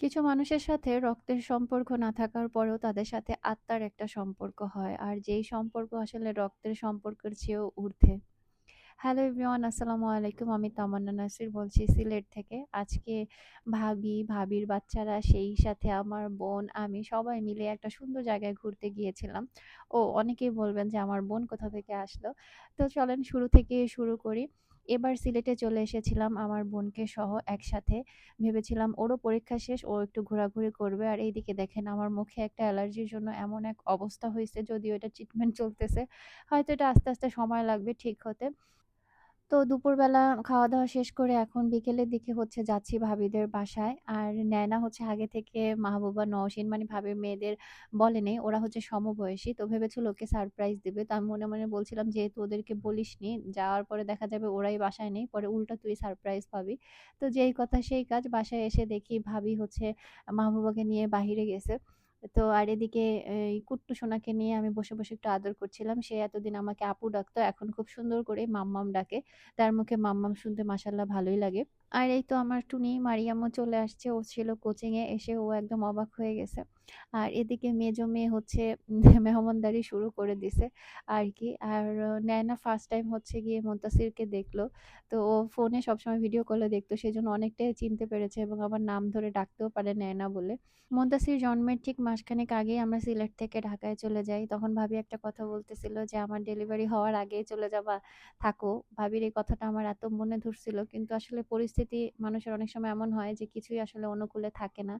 কিছু মানুষের সাথে রক্তের সম্পর্ক না থাকার পরেও তাদের সাথে আত্মার একটা সম্পর্ক হয়। আর যেই সম্পর্ক আসলে রক্তের সম্পর্কের চেয়েও ঊর্ধ্বে। হ্যালো এভরিওয়ান আসসালামু আলাইকুম। আমি তামান্না নাসির বলছি সিলেট থেকে। আজকে ভাবি, ভাবির বাচ্চারা সেই সাথে আমার বোন, আমি সবাই মিলে একটা সুন্দর জায়গায় ঘুরতে গিয়েছিলাম। ও অনেকেই বলবেন যে আমার বোন কোথা থেকে আসলো? তো চলেন শুরু থেকে শুরু করি। এবার সিলেটে চলে এসেছিলাম আমার বোনকে সহ একসাথে। ভেবেছিলাম ওরও পরীক্ষা শেষ, ও একটু ঘোরাঘুরি করবে। আর এইদিকে দেখেন আমার মুখে একটা অ্যালার্জির জন্য এমন এক অবস্থা হয়েছে যদিও এটা ট্রিটমেন্ট চলতেছে। হয়তো এটা আস্তে, আস্তে সময় লাগবে ঠিক হতে। তো দুপুরবেলা খাওয়া-দাওয়া শেষ করে এখন বিকেলের দিকে হচ্ছে যাচ্ছি ভাবিদের বাসায়। আর নেয়না হচ্ছে আগে থেকে মাহবুবা, নওশীন মানে ভাবির মেয়েদের বলে নেই ওরা হচ্ছে সমবয়সী। তো ভেবেছিল ওকে সারপ্রাইজ দিবে। তো আমি মনে, মনে বলছিলাম যেহেতু ওদেরকে বলিসনি, যাওয়ার পরে দেখা যাবে ওরাই বাসায় নেই। পরে উল্টা তুই সারপ্রাইজ পাবি। তো যেই কথা সেই কাজ। বাসায় এসে দেখি ভাবি হচ্ছে মাহবুবাকে নিয়ে বাহিরে গেছে। তো আর এদিকে এই কুট্টু সোনাকে নিয়ে আমি বসে, বসে একটু আদর করছিলাম। সে এতদিন আমাকে আপু ডাকতো। এখন খুব সুন্দর করে মাম্মাম ডাকে। তার মুখে মাম্মাম শুনতে মাসাল্লাহ ভালোই লাগে। আর এই তো আমার টুনি মারিয়ামও চলে আসছে। ও ছিল কোচিংয়ে এসে ও একদম অবাক হয়ে গেছে। আর এদিকে মেজো মেয়ে হচ্ছে মেহমানদারি শুরু করে দিছে আর কি আর নেয়না ফার্স্ট টাইম হচ্ছে গিয়ে মুনতাসিরকে দেখল। তো ও ফোনে সবসময় ভিডিও কলে দেখতো। সেই জন্য অনেকটাই চিনতে পেরেছে এবং আমার নাম ধরে ডাকতেও পারে নেয়না বলে। মুনতাসির জন্মের ঠিক মাসখানেক আগেই আমরা সিলেট থেকে ঢাকায় চলে যাই। তখন ভাবি একটা কথা বলতেছিল যে, "আমার ডেলিভারি হওয়ার আগেই চলে যাবা, থাকো।" ভাবির এই কথাটা আমার এত মনে ধরছিল। কিন্তু আসলে পরিস্থিতি মানুষের অনেক সময় এমন হয় যে কিছুই আসলে অনুকূলে থাকে না।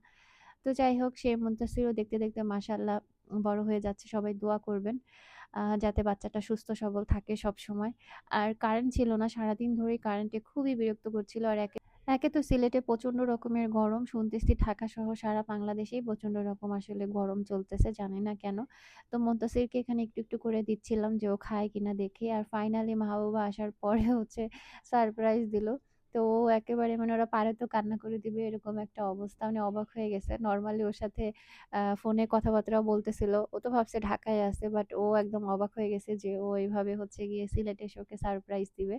তো যাই হোক সে মুনতাসিরও দেখতে, দেখতে মাশাআল্লাহ বড় হয়ে যাচ্ছে। সবাই দোয়া করবেন যাতে বাচ্চাটা সুস্থ সবল থাকে সবসময়। আর কারেন্ট ছিল না। সারাদিন ধরেই কারেন্টে খুবই বিরক্ত করছিল। আর একে একে তো সিলেটে প্রচণ্ড রকমের গরম। শুনতেছি ঢাকাসহ সারা বাংলাদেশেই প্রচণ্ড রকম আসলে গরম চলতেছে। জানি না কেন। তো মুনতাসিরকে এখানে একটু, একটু করে দিচ্ছিলাম যে ও খায় কিনা দেখে আর ফাইনালি মাহবুবা আসার পরে হচ্ছে সারপ্রাইজ দিল। তো ও একেবারে মানে ওরা পারে তো কান্না করে দিবে, এরকম একটা অবস্থা। মানে অবাক হয়ে গেছে। নর্মালি ওর সাথে ফোনে কথাবার্তাও বলতেছিল। ও তো ভাবছে ঢাকায় আছে। বাট ও একদম অবাক হয়ে গেছে যে ও এইভাবে হচ্ছে গিয়ে সিলেটে এসে ওকে সারপ্রাইজ দিবে।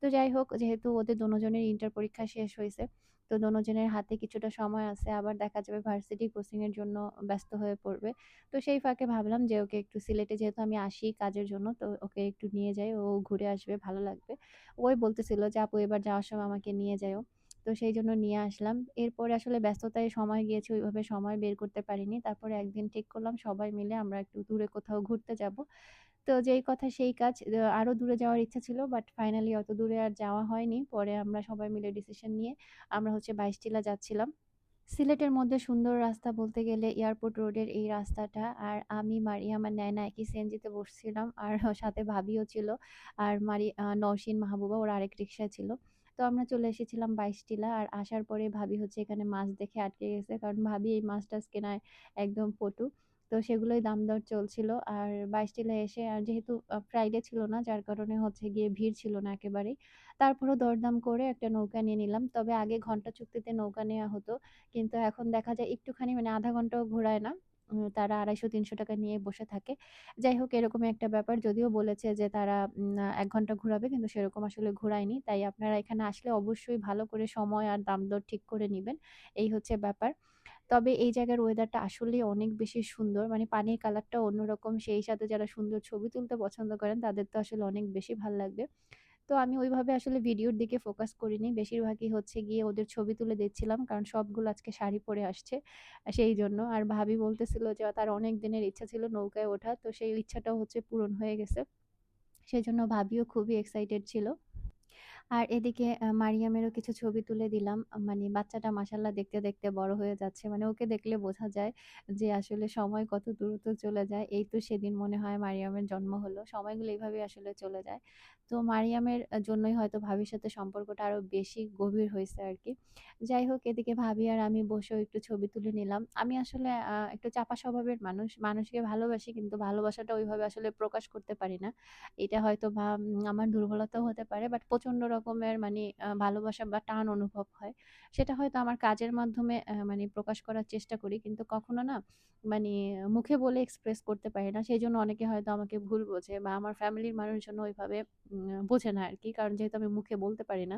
তো যাই হোক, যেহেতু ওদের দুজনের ইন্টার পরীক্ষা শেষ হইছে। তো দোনোজনের হাতে কিছুটা সময় আছে। আবার দেখা যাবে ভার্সিটি কোচিংয়ের জন্য ব্যস্ত হয়ে পড়বে। তো সেই ফাঁকে ভাবলাম যে ওকে একটু সিলেটে যেহেতু আমি আসি কাজের জন্য তো ওকে একটু নিয়ে যাই। ও ঘুরে আসবে ভালো লাগবে। ওই বলতেছিল যে, "আপু এবার যাওয়ার সময় আমাকে নিয়ে যাইও।" তো সেই জন্য নিয়ে আসলাম। এরপরে আসলে ব্যস্ততায় সময় গিয়েছে ওইভাবে সময় বের করতে পারিনি। তারপরে একদিন ঠিক করলাম সবাই মিলে আমরা একটু দূরে কোথাও ঘুরতে যাব। তো যেই কথা সেই কাজ। আ আরও দূরে যাওয়ার ইচ্ছা ছিল বাট ফাইনালি অত দূরে আর যাওয়া হয়নি। পরে আমরা সবাই মিলে ডিসিশন নিয়ে আমরা হচ্ছে বাইশটিলা যাচ্ছিলাম। সিলেটের মধ্যে সুন্দর রাস্তা বলতে গেলে এয়ারপোর্ট রোডের এই রাস্তাটা। আর আমি, মারিয়াম আর নেয়না একই সিএনজিতে বসছিলাম। আর সাথে ভাবিও ছিল। আর মারি নওশীন, মাহবুবা ওরা আরেক রিক্সায় ছিল। তো আমরা চলে এসেছিলাম বাইশটিলা। আর আসার পরে ভাবি হচ্ছে এখানে মাছ দেখে আটকে গেছে। কারণ ভাবি এই মাছ-টাছ কেনায় একদম পটু। তো সেগুলোই দাম-দর চলছিল। আর বাইশটিলায় এসে, আর যেহেতু ফ্রাইডে ছিল না, যার কারণে হচ্ছে গিয়ে ভিড় ছিল না একেবারেই। তারপরেও দরদাম করে একটা নৌকা নিয়ে নিলাম। তবে আগে ঘণ্টা চুক্তিতে নৌকা নেওয়া হতো। কিন্তু এখন দেখা যায় একটুখানি মানে আধা ঘন্টাও ঘোরায় না। তারা ৳২৫০-৩০০ নিয়ে বসে থাকে। যাই হোক, এরকমই একটা ব্যাপার। যদিও বলেছে যে তারা এক ঘণ্টা ঘুরাবে, কিন্তু সেরকম আসলে ঘুরায়নি। তাই আপনারা এখানে আসলে অবশ্যই ভালো করে সময় আর দাম-দর ঠিক করে নিবেন। এই হচ্ছে ব্যাপার। তবে এই জায়গার ওয়েদারটা আসলেই অনেক বেশি সুন্দর। মানে পানির কালারটা অন্যরকম। সেই সাথে যারা সুন্দর ছবি তুলতে পছন্দ করেন, তাদের তো আসলে অনেক বেশি ভালো লাগবে। তো আমি ওইভাবে আসলে ভিডিওর দিকে ফোকাস করিনি। বেশিরভাগই হচ্ছে গিয়ে ওদের ছবি তুলে দিচ্ছিলাম। কারণ সবগুলো আজকে শাড়ি পরে আসছে। সেই জন্য আর ভাবি বলতেছিল যে, তার অনেক দিনের ইচ্ছা ছিল নৌকায় ওঠা। তো সেই ইচ্ছাটাও হচ্ছে পূরণ হয়ে গেছে। সেই জন্য ভাবিও খুবই এক্সাইটেড ছিল। আর এদিকে মারিয়ামেরও কিছু ছবি তুলে দিলাম। মানে বাচ্চাটা মাশাআল্লাহ দেখতে, দেখতে বড় হয়ে যাচ্ছে। মানে ওকে দেখলে বোঝা যায় যে আসলে সময় কত দ্রুত চলে যায়। এই তো সেদিন মনে হয় মারিয়ামের জন্ম হলো। সময়গুলো এভাবেই আসলে চলে যায়। তো মারিয়ামের জন্যই হয়তো ভাবির সাথে সম্পর্কটা আরও বেশি গভীর হয়েছে আর কি যাই হোক এদিকে ভাবি আর আমি বসেও একটু ছবি তুলে নিলাম। আমি আসলে একটু চাপা স্বভাবের মানুষ। মানুষকে ভালোবাসি কিন্তু ভালোবাসাটা ওইভাবে আসলে প্রকাশ করতে পারি না। এটা হয়তোবা উম আমার দুর্বলতাও হতে পারে। বাট প্রচণ্ড রকমের মানে ভালোবাসা বা টান অনুভব হয়। সেটা হয়তো আমার কাজের মাধ্যমে মানে প্রকাশ করার চেষ্টা করি। কিন্তু কখনো না মানে মুখে বলে এক্সপ্রেস করতে পারি না। সেই জন্য অনেকে হয়তো আমাকে ভুল বোঝে বা আমার ফ্যামিলির মানুষজন ওইভাবে বোঝে না আর কি কারণ যেহেতু আমি মুখে বলতে পারি না।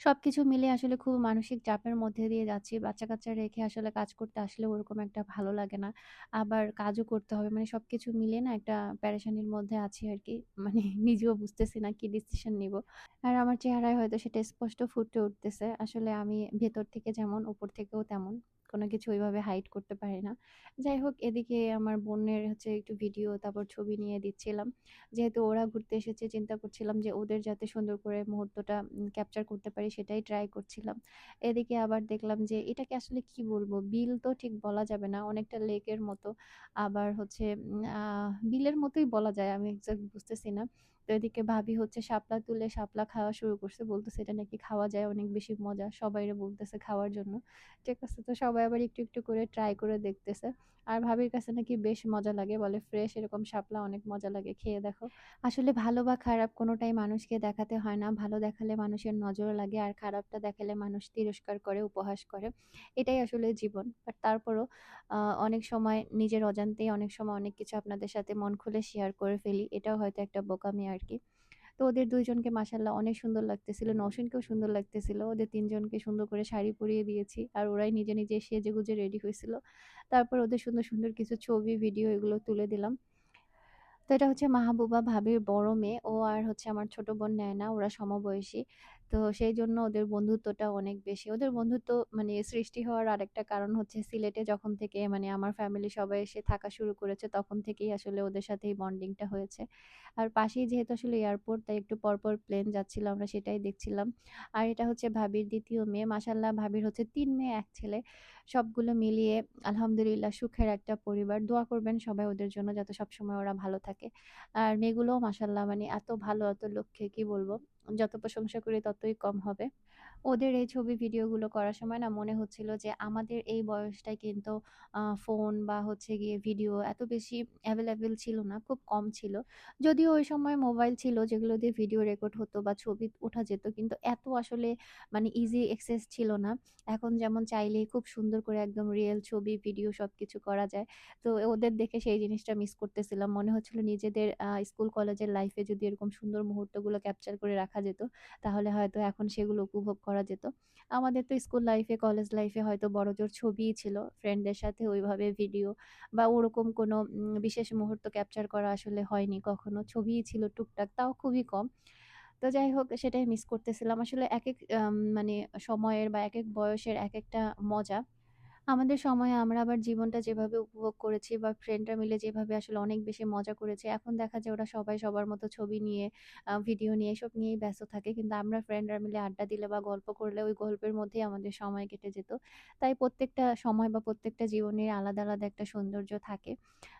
সবকিছু মিলে আসলে খুব মানসিক চাপের মধ্যে দিয়ে যাচ্ছি। বাচ্চা-কাচ্চা রেখে আসলে কাজ করতে আসলেও ওরকম একটা ভালো লাগে না। আবার কাজও করতে হবে। মানে সবকিছু মিলিয়ে না একটা পেরেশানির মধ্যে আছি আর কি মানে নিজেও বুঝতেছি না কি ডিসিশন নিবো। আর আমার চেহারায় হয়তো সেটা স্পষ্ট ফুটে উঠতেছে। আসলে আমি ভেতর থেকে যেমন, উপর থেকেও তেমন। কোনো কিছু ওইভাবে হাইড করতে পারি না। যাই হোক, এদিকে আমার বোনের হচ্ছে একটু ভিডিও তারপর ছবি নিয়ে দিচ্ছিলাম। যেহেতু ওরা ঘুরতে এসেছে, চিন্তা করছিলাম যে ওদের যাতে সুন্দর করে মুহূর্তটা ক্যাপচার করতে পারি সেটাই ট্রাই করছিলাম। এদিকে আবার দেখলাম যে এটাকে আসলে কি বলব? বিল তো ঠিক বলা যাবে না। অনেকটা লেকের মতো। আবার হচ্ছে বিলের মতোই বলা যায়। আমি এক্সাক্ট বুঝতেছি না। তো এদিকে ভাবি হচ্ছে শাপলা তুলে শাপলা খাওয়া শুরু করছে। বলতেছে এটা নাকি খাওয়া যায় অনেক বেশি মজা। সবাইরে বলতেছে খাওয়ার জন্য। ঠিক আছে? তো সবাই আবার একটু, একটু করে ট্রাই করে দেখতেছে। আর ভাবির কাছে নাকি বেশ মজা লাগে। বলে ফ্রেশ এরকম শাপলা অনেক মজা লাগে। খেয়ে দেখো। আসলে ভালো বা খারাপ কোনোটাই মানুষকে দেখাতে হয় না। ভালো দেখালে মানুষের নজর লাগে আর খারাপটা দেখালে মানুষ তিরস্কার করে, উপহাস করে। এটাই আসলে জীবন। বাট তারপরও অনেক সময় নিজের অজান্তেই অনেক সময় অনেক কিছু আপনাদের সাথে মন খুলে শেয়ার করে ফেলি। এটাও হয়তো একটা বোকামি আর কি তো ওদের ২ জনকে মাশাআল্লাহ অনেক সুন্দর লাগতেছিল। নওশিনকেও সুন্দর লাগতেছিল। ওদের তিনজনকে সুন্দর করে শাড়ি পরিয়ে দিয়েছি। আর ওরাই নিজে, নিজে সেজে গুজে রেডি হয়েছিল তারপর ওদের সুন্দর, সুন্দর কিছু ছবি, ভিডিও এগুলো তুলে দিলাম। তো এটা হচ্ছে মাহবুবা ভাবির বড় মেয়ে। ও আর হচ্ছে আমার ছোট বোন নেয় না ওরা সমবয়সী। তো সেই জন্য ওদের বন্ধুত্বটা অনেক বেশি। ওদের বন্ধুত্ব মানে সৃষ্টি হওয়ার আরেকটা কারণ হচ্ছে সিলেটে যখন থেকে মানে আমার ফ্যামিলি সবাই এসে থাকা শুরু করেছে তখন থেকেই আসলে ওদের সাথে বন্ডিংটা হয়েছে। আর পাশেই যেহেতু আসলে এয়ারপোর্ট তাই একটু পরপর প্লেন যাচ্ছিল আমরা সেটাই দেখছিলাম। আর এটা হচ্ছে ভাবির দ্বিতীয় মেয়ে। মাশাআল্লাহ ভাবির হচ্ছে তিন মেয়ে এক ছেলে। সবগুলো মিলিয়ে আলহামদুলিল্লাহ সুখের একটা পরিবার। দোয়া করবেন সবাই ওদের জন্য যাতে সবসময় ওরা ভালো থাকে। আর মেয়েগুলোও মাশাআল্লাহ মানে এত ভালো, এত লক্ষ্মী কি বলব? যত প্রশংসা করি ততই কম হবে। ওদের এই ছবি ভিডিওগুলো করার সময় না মনে হচ্ছিল যে আমাদের এই বয়সটায় কিন্তু ফোন বা হচ্ছে গিয়ে ভিডিও এত বেশি অ্যাভেলেবেল ছিল না, খুব কম ছিল। যদিও ওই সময় মোবাইল ছিল যেগুলো দিয়ে ভিডিও রেকর্ড হতো বা ছবি ওঠা যেত কিন্তু এত আসলে মানে ইজি অ্যাক্সেস ছিল না। এখন যেমন চাইলেই খুব সুন্দর করে একদম রিয়েল ছবি, ভিডিও সব কিছু করা যায়। তো ওদের দেখে সেই জিনিসটা মিস করতেছিলাম। মনে হচ্ছিল নিজেদের স্কুল কলেজের লাইফে যদি এরকম সুন্দর মুহূর্তগুলো ক্যাপচার করে রাখা যেত, তাহলে হয়তো এখন সেগুলো উপভোগ করা যেত। আমাদের তো স্কুল লাইফে, কলেজ লাইফে হয়তো বড় জোর ছবিই ছিল। ফ্রেন্ডদের সাথে ওইভাবে ভিডিও বা ওরকম কোনো বিশেষ মুহূর্ত ক্যাপচার করা আসলে হয়নি কখনো। ছবিই ছিল টুকটাক, তাও খুবই কম। তো যাই হোক সেটাই মিস করতেছিলাম। আসলে এক এক মানে সময়ের বা এক এক বয়সের এক একটা মজা। আমাদের সময়ে আমরা আবার জীবনটা যেভাবে উপভোগ করেছি বা ফ্রেন্ডরা মিলে যেভাবে আসলে অনেক বেশি মজা করেছে এখন দেখা যায় ওরা সবাই সবার মতো ছবি নিয়ে, ভিডিও নিয়ে এসব নিয়েই ব্যস্ত থাকে। কিন্তু আমরা ফ্রেন্ডরা মিলে আড্ডা দিলে বা গল্প করলে ওই গল্পের মধ্যেই আমাদের সময় কেটে যেত। তাই প্রত্যেকটা সময় বা প্রত্যেকটা জীবনের আলাদা, আলাদা একটা সৌন্দর্য থাকে।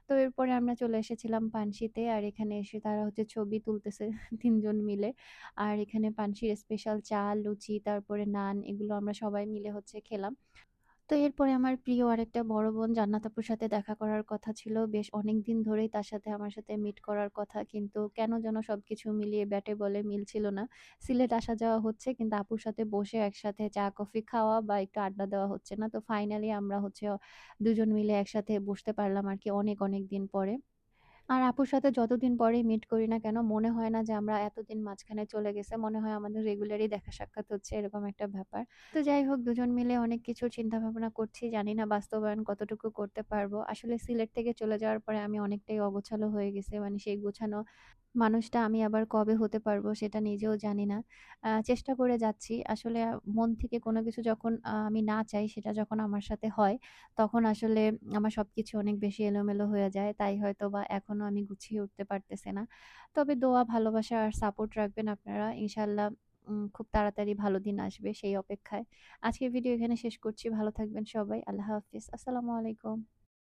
তো এরপরে আমরা চলে এসেছিলাম পানসিতে আর এখানে এসে তারা হচ্ছে ছবি তুলতেছে তিনজন মিলে। আর এখানে পানসির স্পেশাল চা, লুচি, তারপরে নান এগুলো আমরা সবাই মিলে হচ্ছে খেলাম। তো এরপরে আমার প্রিয় আরেকটা বড় বোন জান্নাত আপুর সাথে দেখা করার কথা ছিল। বেশ অনেক দিন ধরেই তার সাথে আমার সাথে মিট করার কথা। কিন্তু কেন যেন সব কিছু মিলিয়ে ব্যাটে বলে মিল ছিল না। সিলেট আসা যাওয়া হচ্ছে কিন্তু আপুর সাথে বসে একসাথে চা কফি খাওয়া বা একটু আড্ডা দেওয়া হচ্ছে না। তো ফাইনালি আমরা হচ্ছে দুজন মিলে একসাথে বসতে পারলাম আর কি অনেক, অনেক দিন পরে। আর আপুর সাথে যতদিন পরে মিট করি না কেন, মনে হয় না যে আমরা এতদিন মাঝখানে চলে গেছে। মনে হয় আমাদের রেগুলারই দেখা সাক্ষাৎ হচ্ছে, এরকম একটা ব্যাপার। তো যাই হোক, দুজন মিলে অনেক কিছু চিন্তা ভাবনা করছি। জানি না বাস্তবায়ন কতটুকু করতে পারব। আসলে সিলেট থেকে চলে যাওয়ার পরে আমি অনেকটাই অগোছালো হয়ে গেছে মানে সেই গোছানো মানুষটা আমি আবার কবে হতে পারব সেটা নিজেও জানি না। চেষ্টা করে যাচ্ছি। আসলে মন থেকে কোনো কিছু যখন আমি না চাই সেটা যখন আমার সাথে হয়, তখন আসলে আমার সব কিছু অনেক বেশি এলোমেলো হয়ে যায়। তাই হয়তো বা এখনও আমি গুছিয়ে উঠতে পারতেছি না। তবে দোয়া, ভালোবাসা আর সাপোর্ট রাখবেন আপনারা। ইনশাল্লাহ খুব তাড়াতাড়ি ভালো দিন আসবে সেই অপেক্ষায়। আজকের ভিডিও এখানে শেষ করছি। ভালো থাকবেন সবাই। আল্লাহ হাফিজ। আসসালামু আলাইকুম।